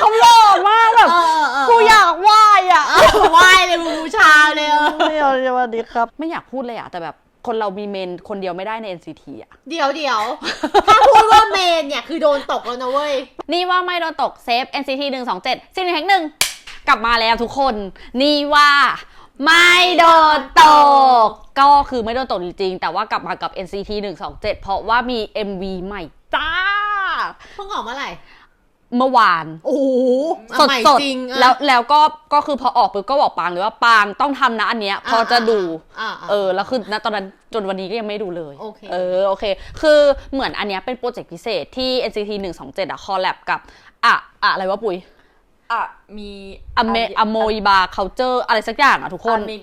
เขาหล่อมากแบบเออเออกูอยากไหว้อะเออไหว้เลยบูชาเลยเออไม่เอาสวัสดีครับ ไม่อยากพูดเลยอะแต่แบบคนเรามีเมนคนเดียวไม่ได้ใน NCT อะ เดี๋ยวเดี๋ยวถ้าพูดว่าเมนเนี่ย คือโดนตกแล้วนะเว้ย นี่ว่าไม่โดนตกเซฟ NCT 1 2 7ซีนแห่งหนึ่งกลับมาแล้วทุกคน นี่ว่าไม่โดนตก ก็คือไม่โดนตกจริงๆ แต่ว่ากลับมากับ NCT 1 2 7เพราะว่ามี MV ใหม่จ้า เพิ่งออกเมื่อไหร่ เมื่อวาน โอ้โหสดใหม่สดจริงอะแล้วแล้วก็ก็คือพอออกปุ๊บก็บอกปางเลยว่าปางต้องทำนะอันเนี้ยพอจะดูอ่าเออแล้วคือณตอนนั้นจนวันนี้ก็ยังไม่ดูเลยโอเคเออโอเค คือเหมือนอันเนี้ยเป็นโปรเจกต์พิเศษที่ NCT 127อะคอลแลบกับอะอะอะไรวะปุ้ยอะมีอเมอโมยบาเคาเจอร์อะไรสักอย่างอะทุกคนมี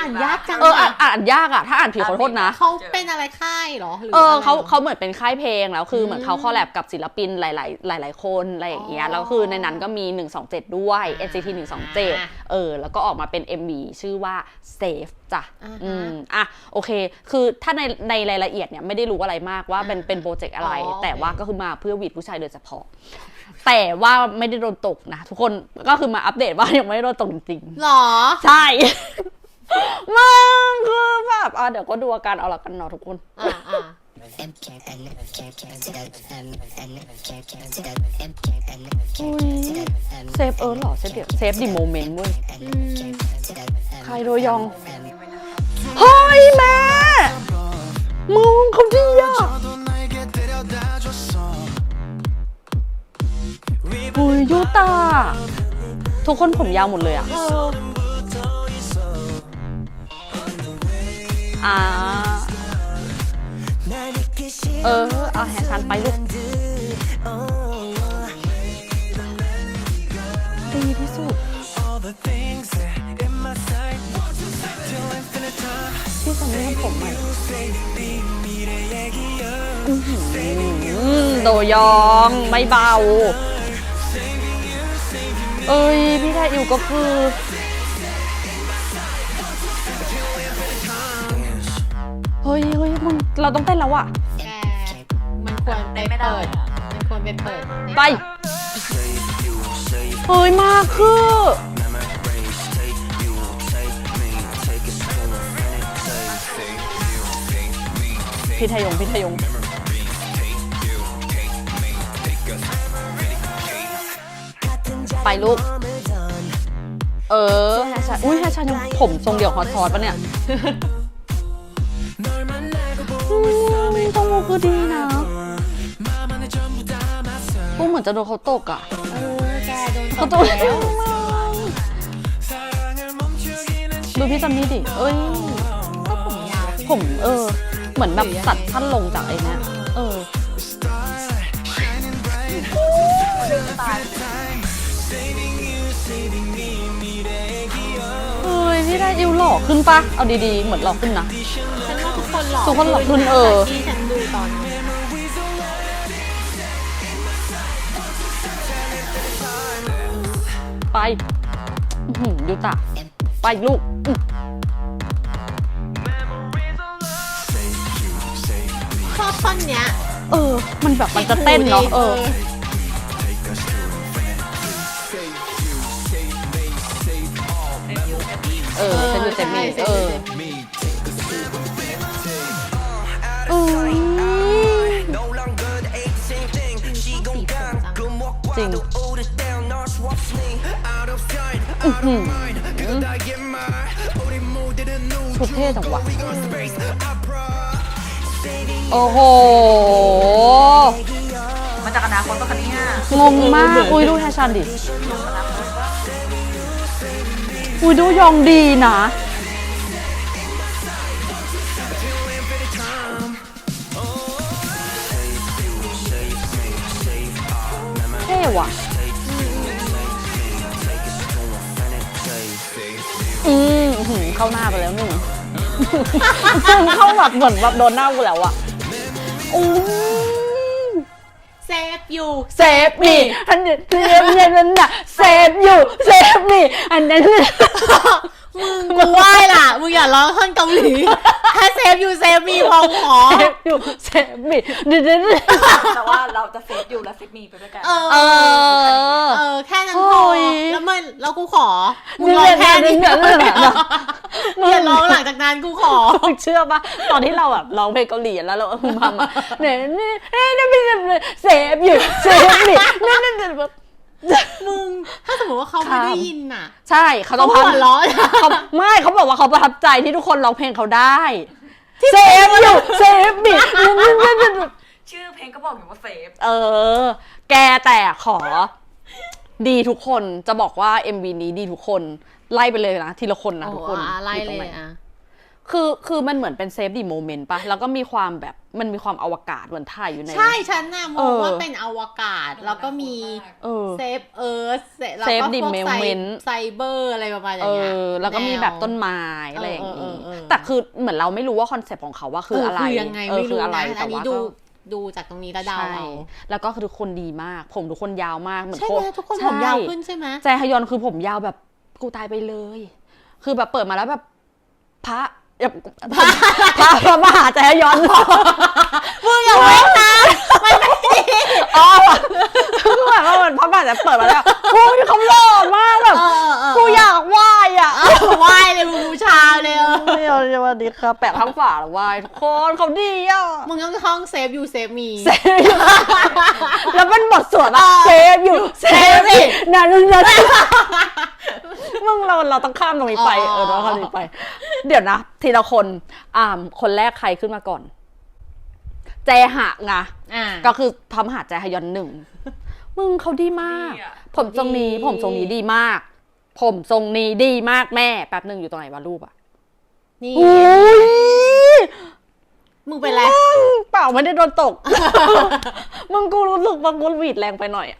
อ่านยากจัง เอออ่านอ่านยากอะถ้าอ่านผิดขอโทษนะ เขาเป็นอะไรค่ายเหรอหรืเอออะไรเขาหรเขาเหมือนเป็นค่ายเพลงแล้วคือเหมือนเขาคอลแลบกับศิลปินหลาย ๆ หลาย ๆ คนอะไรอย่างเงี้ยอ๋อแล้วคือในนั้นก็มี 127 ด้วยอ่า NCT อ่า127 เออ แล้วก็ออกมาเป็น MV ชื่อว่า Safe จ้ะอ่าฮะอืมอะโอเค คือถ้าในในรายละเอียดเนี่ยไม่ได้รู้อะไรมากว่าเป็นอ่าเป็นโปรเจกต์อะไรอ๋อแต่ว่าก็คือมาเพื่อหวีดผู้ชายโดยเฉพาะแต่ว่าไม่ได้โดนตกนะ ทุกคนก็คือมาอัปเดตว่ายังไม่ได้โดนตกจริงๆหรอ ใช่ มึงคือแบบอะเดี๋ยวก็ดูอาการเอาละกันเนาะทุกคน อ่าอ่า เซฟเออเหรอเซฟเดี๋ยวเซฟดิโมเมนต์เว้ยอืมใครโดยอง เฮ้ยแม่มึงเขาดีอะหุยยูตา ทุกคนผมยาวหมดเลยอะ เออ อ่า เออ เอาแฮชันไปลูกดีที่สุดพี่ซันนี่ทำผมใหม่อื้อหือโดยองไม่เบา เอ้ย พี่ไทยอิวก็คือ ฮ้ยเฮ้ยมึงเราต้องเต้นแล้วอะแกมันควรไปเปิด มันควรไปเปิด ไปเฮ้ยมากคือพิทยงพิทยงไปลูก เออแฮชาอุ้ยแฮชายังผมทรงเดี่ยวฮอตทอตปะเนี่ย มจมูกคือดีนะกูเหมือนจะโดนเขาตกอะเออแกโดนเขาตกแล้วดูพี่ซันนี่ดิ เอ้ย ก็ผมยาว ผมเออ เหมือนแบบตัดสั้นลงจากไอ้นี่เออเฮ้ยพี่ได้อิวหล่อขึ้นปะเอาดีๆ เหมือนหล่อขึ้นนะ ทุกคนหล่อทุกคนหล่อขึ้นเออ ยูตะ ไปลูกอื้อชอบท่อนเนี้ย เออ มันแบบมันจะเต้นเนาะ เออ เออเซนยูเซมีเออเอ หือชุดเท่จังวะโอ้โห มาจากอนาคตปะคะเนี่ยงงมาก อุ้ยดูแฮชันดิ อุ้ยดูยองดีนะเท่ว่ะ อืมอื้อหือเข้าหน้าไปแล้วหนึ่งซึ่งเข้าแบบเหมือนแบบโดนหน้ากูแล้วอะอู้เซฟอยู่เซฟมีอันนี้เซฟเนี่ยนั่นน่ะเซฟอยู่เซฟมีอันนั้น มึงกูไหว้ล่ะ มึงอย่าร้องท่อนเกาหลี ถ้าเซฟอยู่เซฟมีพอขอเซฟอยู่เซฟบิดเดี๋ยวๆแต่ว่าเราจะเซฟอยู่และเซฟมีไปด้วยกัน เออ เออ เออ แค่นั้นโอ้พอยแล้วมันแล้วกูขอ มึงนี่ร้องแค่เนี่นี้ยเนี่ยเนี่ยเนี่ยมึงอย่าร้องหลังจากนั้นกูขอมึงเชื่อปะตอนที่เราแบบร้องเพลงเกาหลีแล้วเราพึมพำอะเนี่ยนี่นี่นี่นี่เซฟอยู่เซฟบิดนี่นี่นี่แบบ มึง ถ้าสมมติว่าเขาไม่ได้ยินน่ะ ใช่เขาต้เขาองหัวทำเร้อนเขาไม่เขาบอกว่าเขาประทับใจที่ทุกคนร้องเพลงเขาได้เซฟอยู่เซฟบิดชื่อเพลงก็บอกอยู่ว่าเซฟเออ แกแต่ขอ ดีทุกคนจะบอกว่า MV นี้ดีทุกคน ไล่ไปเลยนะ ทีละคนนะโอ้ทุกคนอะไรอยู่ตเลงหนยอะ คือคือมันเหมือนเป็นเซฟดีโมเมนต์ปะแล้วก็มีความแบบมันมีความอวกาศเหมือนถ่ายอยู่ใน ใช่ฉันน่ะมเอองอว่าเป็นอวกาศ แล้วก็มีเออ เซฟเอิร์ธแล้วเซฟก็ดิพวกเมลไซเมนต์ไซเบอร์อะไรประมาณอเอย่างเงี้ย อแล้วก็มีนวแบบต้นไม้อะไรอย่างเอนี้อเออเออ แต่คือเหมือนเราไม่รู้ว่าคอนเซปต์ของเขาว่าคืออะไรเคือยังไงเออไม่คืรู้ออะไรนะแต่อันนี้ว่าดูก็ดูจากตรงนี้แล้วเดาใช่เอาแล้วก็คือทุกคนดีมาก ผมทุกคนยาวมากเหมือนใช่ไหมโทุกคนใช่ผมยาวขึ้นใช่ไหม แจฮยอนคือผมยาวแบบกูตายไปเลย คือแบบเปิดมาแล้วแบบพระ แบบพระพระพระมหาแจฮยอนมึงอย่าเว้นนะมันไม่ดีอ๋อคือแบบว่ามันพระมหาจะเปิดมาแล้วโอ้ยเขาหล่อมากแบบเออเออกูอยากไหว้อะเออไหว้เลยมึงบูชา สวัสดีครับ แปะข้างฝาหรือไหว้ทุกคนเขาดีอะ มึงต้องท่องเซฟอยู่เซฟมีเซฟอยู่แล้วเป็นบทสวดอะเซฟอยู่เซฟอีกนั่นนั่นมึงเราเราต้องข้ามตรงนี้ไปอ๋อเออเราข้ามตรงนี้ไป เดี๋ยวนะ ทีละคนอ่ามคนแรกใครขึ้นมาก่อน แจหะไงอ่าก็คือพระมหาแจฮยอนหนึ่งมึงเขาดีมากดีอะผมทรงนี้ดีผมทรงนี้ดีมาก ผมทรงนี้ดีมากแม่แป๊บหนึ่งอยู่ตรงไหนวะรูปอะ นี่ อุ้ยมึงเป็นไร เปล่าไม่ได้โดนตก มึงกูรู้สึกว่ากูหวีดแรงไปหน่อยอะ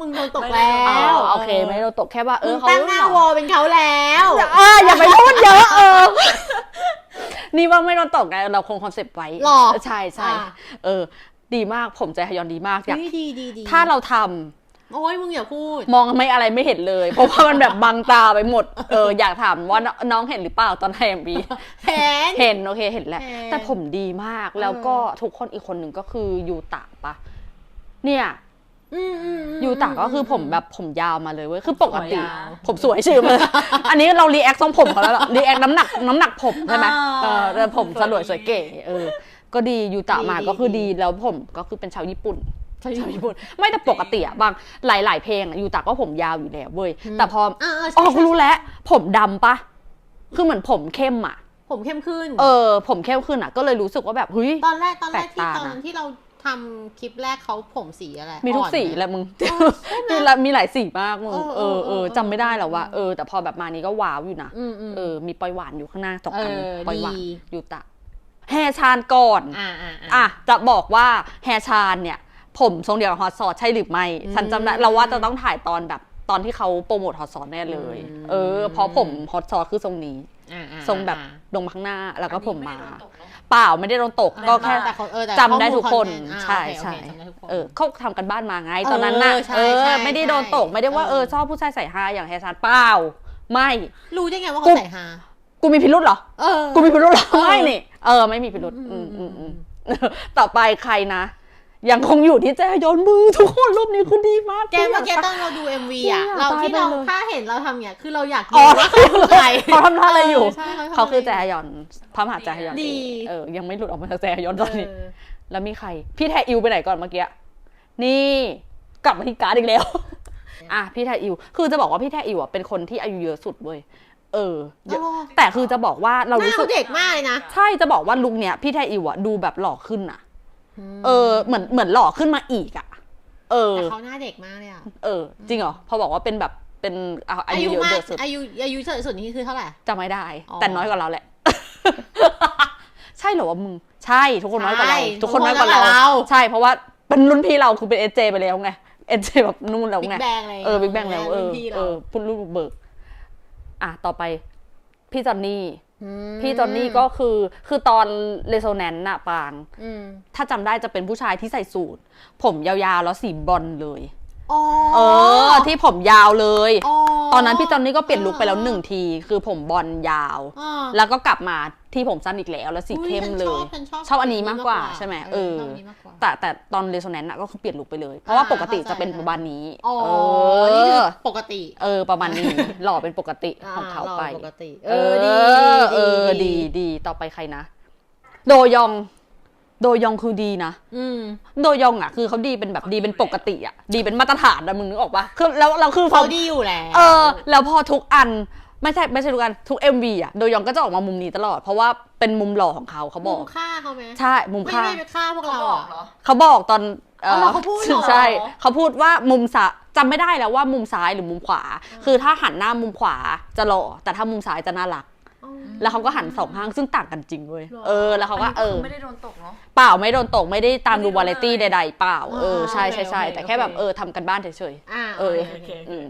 มึงโดนตกแล้วอ๋อโอเคไม่ได้โดนตกแค่ว่าเอมึองเขาตั้งหน้าวอลเป็นเขาแล้วอย่าอ่าอย่าไปพูดเยอะเออ นี่ว่าไม่โดนตกไงเราคงคอนเซปต์ไว้หรอใช่ใช่อ่า เออ ดีมากผมใจฮยอนดีมากอยาก เฮ้ยดีดีดีถ้าเราทำ โอ้ยมึงอย่าพูด มองไม่อะไรไม่เห็นเลย เพราะว่ามันแบบบังตาไปหมด เอออยากถามว่าน้องน้องเห็นหรือเปล่าตอนไทยบีแผนเห็นโอเคเห็นแล้วเห็น แต่ผมดีมากแล้วก็ทุกคนอีกคนหนึ่งก็คือยูตะปะ เนี่ย อืมอืมอืมยูตะก็คือผมแบบผมยาวมาเลยเว้ยคือปกติ ผมยาว ผมสวยชื่อมา อันนี้เรารีแอคทรงผมเขาแล้วรีแอคน้ำหนักน้ำหนักผมใช่ไหมอ่าเออแต่ผมสลวยสวยเก๋เออ ก็ดียูตะดีมาดีก็คือดีดีแล้วผมก็คือเป็นชาวญี่ปุ่น ชาวชาวญี่ญี่ปุ่นไม่แต่ปกติอะบางหลาย ๆ เพลงอะยูตะก็ผมยาวอยู่แล้วเว้ยแต่พออ๋อกูรู้แล้วผมดำปะคือเหมือนผมเข้มอะผมเข้มขึ้น เออ ผมเข้มขึ้นอะก็เลยรู้สึกว่าแบบเฮ้ย ตอนแรกตอนแรกที่กตาอนนะ ที่เราทำคลิปแรกเขาผมสีอะไรมีทุกอ่อนสีไห แหละมึงเออใช่ไหมมีหลายมีหลายสีมากมึงเอเอออเอเอออเออ จำไม่ได้แล้วว่าเออแต่พอแบบมานี้ก็ว้าวอยู่นะอืมอืม เออมีปล่อยหวานอยู่ข้างหน้าสองอันเออปล่อยหวานดียูตะแฮชานก่อน อ่าอ่าอะจะบอกว่าแฮชานเนี่ย ผมทรงเดียวกับฮอตซอสใช่หรือไม่อืมฉันจำได้เราว่าจะต้องถ่ายตอนแบบตอนที่เขาโปรโมทฮอตซอสแน่เลยอืมเออเพราะผมฮอตซอสคือทรงนี้ อ่าอ่าทรงแบบอ่าลงมาข้างหน้าแล้วก็ผมมาอันนี้ไได้โดนตกเนอะเปล่าไม่ได้โดนตกก็แค่ แต่เขาเออแต่จำได้ทุกคนข้อมูลใช่อ่าโอเคใช่โอเคจำได้ทุกคน เออเขาทำกันบ้านมาไงตอนนั้นน่ะเออใช่เอใช่อไม่ได้โดนตก ใช่ไม่ได้ว่าเออเออ ชอบผู้ชายใส่ฮาอย่างแฮชานเปล่าไม่ รู้ได้ไงว่ากูเขาใส่ฮากูมีพิรุธเหรอ เออ กูมีพิรุธเหรอเออไม่นี่เออไม่มีพิรุธอือืมมอือืมมอือืมมต่อไปใครนะ ยังคงอยู่ที่แจยอนมือทุกคนรูปนี้คือดีมากแกเมื่อกี้ตอนเราดู MV อะกูอยากเราที่เราตายไปเลยถ้าเห็นเราทำเนี่ยคือเราอยากอ๋ดูอว่าเขาคือใครเขาทำท่าอะไรอยู่ใช่เขาทำเขาคือแจะไรยอนพระมหาแจยอนดีเออยังไม่หลุดออกมาจากแจยอนตอนนี้เออแล้วมีใคร พี่แทอิวไปไหนก่อนเมื่อกี้นี่กลับมาที่การ์ดอีกแล้วอะพี่แทอิว คือจะบอกว่าพี่แทอิวอะเป็นคนที่อายุเยอะสุดเว้ยเออเยอะอ๋อแต่คือจะบอกว่าเราหน้ารู้สึเขากเด็กมากเลยนะ ใช่จะบอกว่าลุคเนี้ยพี่แทอิวอะดูแบบหล่อขึ้นอะ เออเหมือนเหมือนหล่อขึ้นมาอีกอะ เออแต่เขาหน้าเด็กมากเลยอะเออ จริงเหรอพอบอกว่าเป็นแบบเป็นอะอาอายุยุเยอะมากเยอะสุดอายุอายุเยอะสุดนี่คือเท่าไหร่จำไม่ได้อ๋อแต่น้อยกว่าเราแหละ ใช่เหรอวะมึง ใช่ทุกคนน้อยกว่าเราใช่ทุกคนน้อยกว่าทุกคนน้อยกว่าเราเรา ใช่เพราะว่าเป็นรุ่นพี่เราคือเป็นเอเจไปแล้วไงเอเจแบบนู่นแล้วบิ๊ไงกแบงอะไรเออบิ๊กแบงแล้วเอรุ่อนพี่เอเราอพุ่นลูกบุกเบิกอะต่อไปพี่จอนนี่ม พี่จอนนี่ก็คือคือตอนเรโซแนนต์น่ะปางอืมถ้าจำได้จะเป็นผู้ชายที่ใส่สูทผมยาวๆแล้วสีบอลเลยอ๋อเออ ที่ผมยาวเลย อ๋อ ตอนนั้นพี่จอนนี่ก็เปลี่ยนลุคไปแล้วหนึ่งที คือผมบอลยาว อ่า แล้วก็กลับมาที่ผมสั้นอีกแล้วแล้วสีอุ๊เข้มฉันเลชอย บฉันชอบชอบอันนี้มากกว่าใช่ไหมเออ ชบนนี้มากกว่า แต่แต่ตอนเรโซแนนต์ก็คือเปลี่ยนลุคไปเลย เพราะว่าอ่าปกติเข้าใจจะเป็นประมาณนี้อ๋อ เอนี่คืออ ปกติเออ ประมาณนี้ หล่อเป็นปกติของเขาไปปกติ เออเออดีดี ต่อไปใครนะ โดยอง โดยองคือดีนะ อืม โดยองอะ คือเขาดีเป็นแบบดีเป็นปกติอะ ดีเป็นมาตรฐานนะมึงนึกออกปะคือแล้วเราคือพเขาอดีอยู่แล้ว เออ แล้วพอทุกอันไม่ใช่ไม่ใช่ทุกอันทุก MV อะ โดยองก็จะออกมามุมนี้ตลอด เพราะว่าเป็นมุมหล่อของเขาเขาบมุอกมฆ่าเขาไหมใช่มุมไม่ค่าไม่ไปฆ่าพวกเขาเราบอกเหเหรรออเขาบอกตอนเอ๋อเหรอเขาพูดเหรอ ใช่เขาพูดว่ามุมซ้ายจำไม่ได้แล้วว่ามุมซ้ายหรือมุมขวา คือถ้าหันหน้ามุมขวาจะหล่อแต่ถ้ามุมซ้ายจะน่ารักอ๋อ แล้วเขาก็หันสองข้างซึ่งต่างกันจริงเว้ยหรอเออ แล้วเขาก็เออ ไม่ได้โดนตกเนาะ เปล่าไม่โดนตกไม่ได้ตามดูไม่วาได้ไรดูตี้เลยใดๆ เปล่า เอออ่าใช่ใช่ใช่โอเคแต่แค่แบบโอเคเออทำกันบ้านเฉยอ่าเออโอเคๆอืม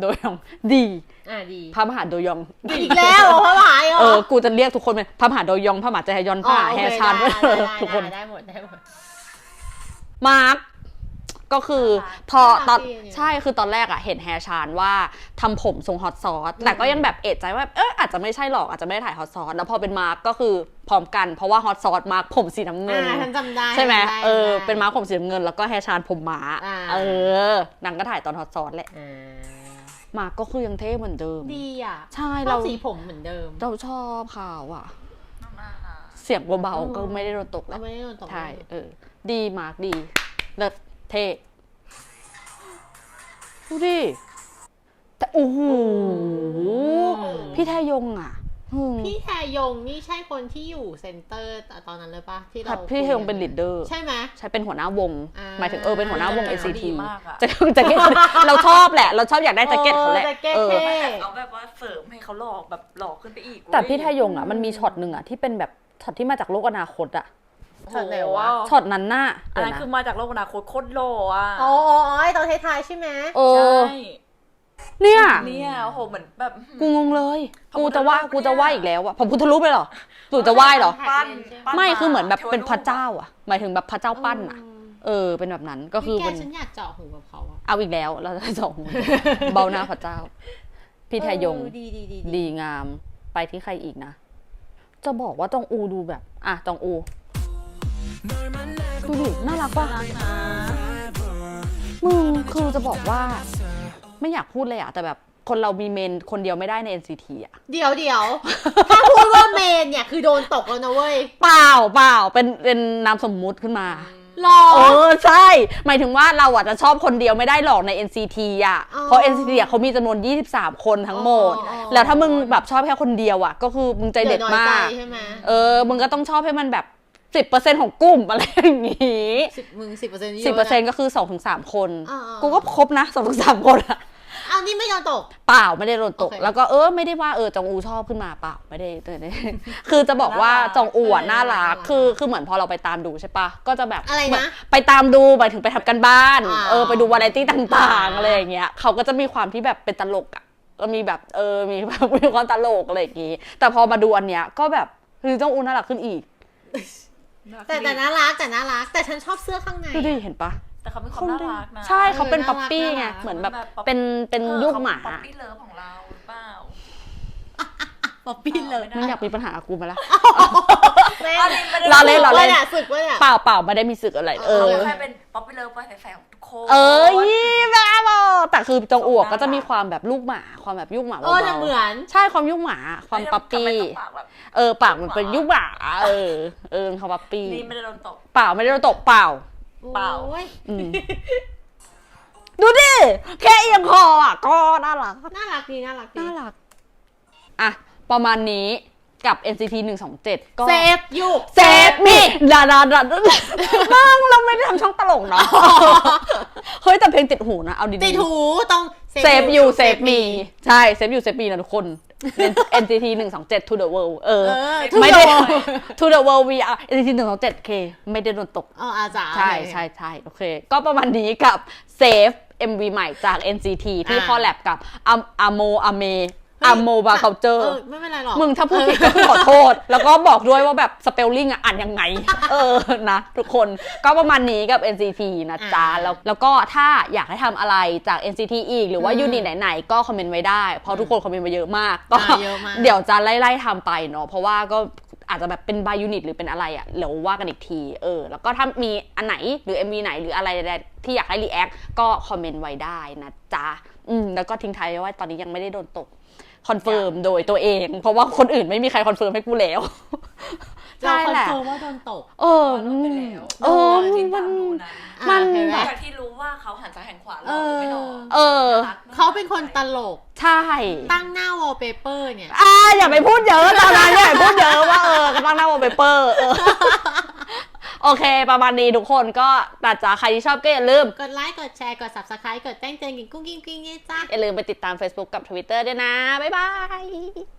โดยองดีอ่าดีพระมหาโดยอง อีกแล้วเหรอพระหวายเหรอเออ กูจะเรียกทุกคนเป็นพระมหาโดยองพระมหาใจฮยอนพระมหาโอแฮเคชานได้เออได้ทุกคนได้หมดได้หมด มาร์ก ก็คือพอตอนน่ารักดีเนี่ยใช่คือตอนแรกอะเห็นแฮร์ชานว่าทำผมทรงฮอตซอสแต่ก็ยังแบบเอะใจว่าเอออาจจะไม่ใช่หรอกอาจจะไม่ได้ถ่ายฮอตซอสแล้วพอเป็นมาร์กก็คือพร้อมกันเพราะว่าฮอตซอสมาร์กผมสีน้ำเงินอ่าฉันจำได้ใช่ไหมจำด้เออจำได้เป็นมาร์กผมสีน้ำเงิน แล้วก็แฮร์ชานผมม้าอ่าเออนางก็ถ่ายตอนฮอตซอสแหละอ่ามาร์กก็คือยังเท่เหมือนเดิมดีอะใช่ชอเราบสีผมเหมือนเดิม เราชอบเขาอะมากๆค่ะเสียงเบาๆก็ไม่ได้โดนตกเราแล้วไม่ได้โดนตกใช่เออดีมาร์กดีเลิศ เท่ดูดิแต่โอ้โหพี่แทยงอะอืมพี่แทยงนี่ใช่คนที่อยู่เซ็นเตอร์ตอนนั้นเลยปะที่ครัเราบพี่แทยงเป็นลีดเดอร์ใช่ไหมใช่เป็นหัวหน้าวงอ่าหมายถึงเออเป็นหัวหน้าวงอ่า NCT ดีมากอะจะจะเก็ตเราชอบแหละ เราชอบอยากได้แจ็คเก็ตเขาแหละแจ็คเก็ตเออเท่เอาแบบว่าเสริมให้เขาหลอกแบบหลอกขึ้นไปอีก แต่พี่แทยงอะมันมีช็อตหนึ่งอะที่เป็นแบบช็อตที่มาจากโลกอนาคตอะ ช็อตไหนวะช็อตนั้นน่ะอันเดี๋ยวนั้นนะคือมาจากโลกอนาคตโคตรหล่ออะอ๋ออ๋ออ๋อไอตอนท้ายๆใช่ไหมเอใชอ่เนี่ยเนี่ยโอ้โหเหมือนแบบกูงงเลยพระกูพุทธจะว่ารูปกูจะว่าอีกแล้วอะผมพุทธรูปเลยเหรอปู่จะไหว้เหรอปั้นปั้นไม่คือเหมือนแบบทวเป็นพระปเจ้าอะหมายถึงแบบพระเจ้าปั้นอะเออ เป็นแบบนั้นก็คือพี่แกเป็นฉันอยากเจาะหูกับเขาอะเอาอีกแล้วเราจะส่งเบาหน้าพระเจ้า พี่แทยงเออดีดีดีดีงามไปที่ใครอีกนะ จะบอกว่าจองอูดูแบบ อะจองอู ดูดิน่ารักป่ะมึงคือจะบอกว่า ไม่อยากพูดเลยอะแต่แบบคนเรามีเมนคนเดียวไม่ได้ใน NCT อะเดี๋ยวเดี๋ยวถ้าพูดว่าเมนเนี่ยคือโดนตกแล้วนะเว้ย เปล่าเปล่าเป็นเป็นนามสมมุติขึ้นมาหรอเออใช่ หมายถึงว่าเราอะจะชอบคนเดียวไม่ได้หรอกใน NCT อะอ๋อเพราะ NCT อะเขามีจำนวน 23 คนทั้งหมดอ๋อแล้วถ้ามึงแบบชอบแค่คนเดียวอะ ก็คือมึงใจเด็ดยวน้อยมากใจใช่ไหมเออ มึงก็ต้องชอบให้มันแบบ 10%ของกลุ่มอะไรอย่างงี้สิบมึงสิบเปอร์เซ็นต์10%ก็คือ2-3คนอ่าๆกูก็ครบนะ2-3คนอะเอานี่ไม่โดนตก เปล่าไม่ได้โดนตกโอเคแล้วก็เออไม่ได้ว่าเออจองอูชอบขึ้นมาเปล่าไม่ได้ไม่ได้คือจะบอกว่าจองอูอะน่ารักคือคือเหมือนพอเราไปตามดูใช่ปะก็จะแบบอะไรนะเหมืไปตามดูหมายถึงไปทำกันบ้านอ่าเออไปดูวาไรตี้ต่างอ่าๆอะไรอย่างเงี้ยเขาก็จะมีความที่แบบเป็นตลกอะก็มีแบบเออมีแบบมีความตลกอะไรอย่างงี้แต่พอมาดูอันเนี้ยก็แบบคือจองอูน่ารักขึ้นอีก แต่แต่น่ารักแต่น่ารัก แต่ฉันชอบเสื้อข้างใน ดูดิเห็นปะแต่เขาเป็นความน่ารักนะ ใช่เขาเป็นเออป๊อปปี้น่ารักไงน่ารักเหมือนแบบแบบป๊อปเป็นเป็นออยุคหมาเขเป็นป๊อปปี้เลิฟของเราหรือเปล่าป๊อปปี้เลยมึงอยากมีปัญหากับกูไหมล่ะแม่อันนี้ไม่ได้เราเล่นเราเล่นสึกวะยสึกวะเนี่ยเปล่าเปล่าไม่ได้มีสึกอะไร เอเอออแค่เป็นป๊อปปี้เลิฟไว้แฝงของทุก คนเออยี่บ้าบอแต่คือจงอวกก็จะมีความแบบลูกหมา ความแบบยุกหมาเออแต่เบาเหมือน ๆใช่ความยุกหมา ความปั๊ปปี้ทำไมต้องปากแบบเออปากมันเป็นยุกหมาเออ เออเขาปั๊ปปี้นี่ไม่ได้โดนตก เปล่าไม่ได้โดนตกเปล่า เปล่า โอ้ยอืม ดูดิ แค่เอียงคออะ ก็น่ารัก น่ารักดีน่ารักดีน่ารัก อะ ประมาณนี้กับ NCT 127 ก็ เซฟอยู่ เซฟ มีดาดาดาบ้างเราไม่ได้ทำช่องตลกเนาะเฮ้ยแต่เพลงติดหูนะ เอาดีๆ ติดหูต้องเซฟยูเซฟมีใช่เซฟยูเซฟมีนะทุกคน NCT 127 to the world เออ เออไม่ได้ทุกคน to the world we are NCT 127 k ไม่ได้โดนตก อ๋ออาจารย์ ใช่ใช่ใช่โอเค ก็ประมาณนี้กับเซฟ MV ใหม่จาก NCT ที่อ่า คอลแลบกับอามโมอเม อะโมบาเคาเจอเอร์อไม่เป็นไรหรอกมึงถ้าพูดผิดก็คือขอโทษ แล้วก็บอกด้วยว่าแบบสเปลลิ่งอะอ่านยังไง เออนะ ทุกคนก็ประมาณนี้กับ NCT นะจ๊ะอ่าแล้วแล้วก็ถ้าอยากให้ทำอะไรจาก NCT อีก หรือว่าอืมยูนิตไหนๆ ก็คอมเมนต์ไว้ได้ เพราะทุกคนคอมเมนต์มาเยอะมาก ก็อ่าเยอะมากเดี๋ยวจะไล่ๆทำไปเนาะเพราะว่าก็อาจจะแบบเป็นบายยูนิตหรือเป็นอะไรอะเดี๋ยวว่ากันอีกที เออ แล้วก็ถ้ามีอันไหนหรือ MV ไหนหรืออะไรใดๆที่อยากให้รีแอคก็คอมเมนต์ไว้ได้นะจ๊ะ อืม แล้วก็ทิ้งท้ายไว้ว่าตอนนี้ยังไม่ได้โดนตก คอนเฟิร์มโดยตัวเอง เพราะว่าคนอื่นไม่มีใครคอนเฟิร์มให้กูแล้วเราใช่คอนแหละเฟิร์มว่าโดนตกเออว่าโดนไปแล้วเออที่มัตานมดูนั้นมันอะเห็นไหมจากที่รู้ว่าเขาหันซ้ายหันขวาหรเอออไม่หรอเออรักมกเขาเป็นคนตลก ใช่ ตั้งหน้าวอลเปเปอร์เนี่ย อ่าอย่าไปพูดเยอะตอนนั้นอย่าไปพูดเยอะว่าเออกำลังหน้าวอลเปเปอร์เออ โอเค ประมาณนี้ทุกคนก็ตัดจากใครที่ชอบก็อย่าลืม กดไลค์ กดแชร์ กด subscribe กดแจ้งเตือนกินกุ้งกิ้งกิ้งเงี้ยจ้าอย่าลืมไปติดตาม Facebook กับ Twitter ด้วยนะ บ๊ายบาย